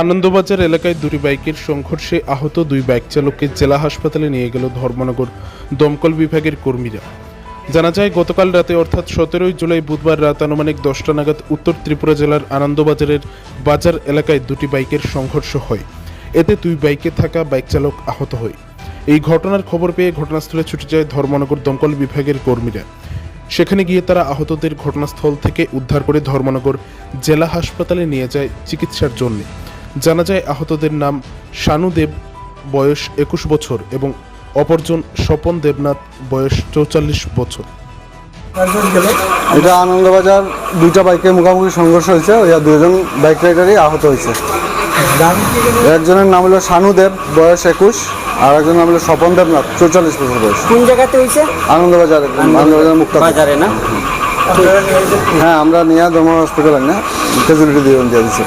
আনন্দবাজার এলাকায় দুটি বাইকের সংঘর্ষে আহত দুই বাইক চালককে জেলা হাসপাতালে নিয়ে গেল ধর্মনগর দমকল বিভাগের কর্মীরা। জানা যায়, গতকাল রাতে অর্থাৎ সতেরোই জুলাই বুধবার রাত আনুমানিক দশটা নাগাদ উত্তর ত্রিপুরা জেলার আনন্দবাজারের বাজার এলাকায় দুটি বাইকের সংঘর্ষ হয়। এতে দুই বাইকে থাকা বাইক চালক আহত হয়। এই ঘটনার খবর পেয়ে ঘটনাস্থলে ছুটে যায় ধর্মনগর দমকল বিভাগের কর্মীরা। সেখানে গিয়ে তারা আহতদের ঘটনাস্থল থেকে উদ্ধার করে ধর্মনগর জেলা হাসপাতালে নিয়ে যায় চিকিৎসার জন্য। জানা যায় আহতদের নাম শানু দেব বয়স একুশ বছর এবং অপরজন স্বপন দেবনাথ বয়স চৌচল্লিশ বছর। এটা আনন্দবাজার দুইটা বাইকের মুখোমুখি সংঘর্ষ হয়েছে ওই দুজন বাইক রাইডারই আহত হয়েছে। একজনের নাম হলো শানু দেব বয়স একুশ আর একজনের নাম হলো স্বপন দেবনাথ চৌচল্লিশ বছর বয়স। কোন জায়গাতে হয়েছে? আনন্দবাজার আনন্দবাজার মুক্তা বাজারে না? হ্যাঁ আমরা নিয়ে ধর্ম হসপিটাল না ক্যাজুয়ালিটি দিয়ে দিয়ে দিচ্ছি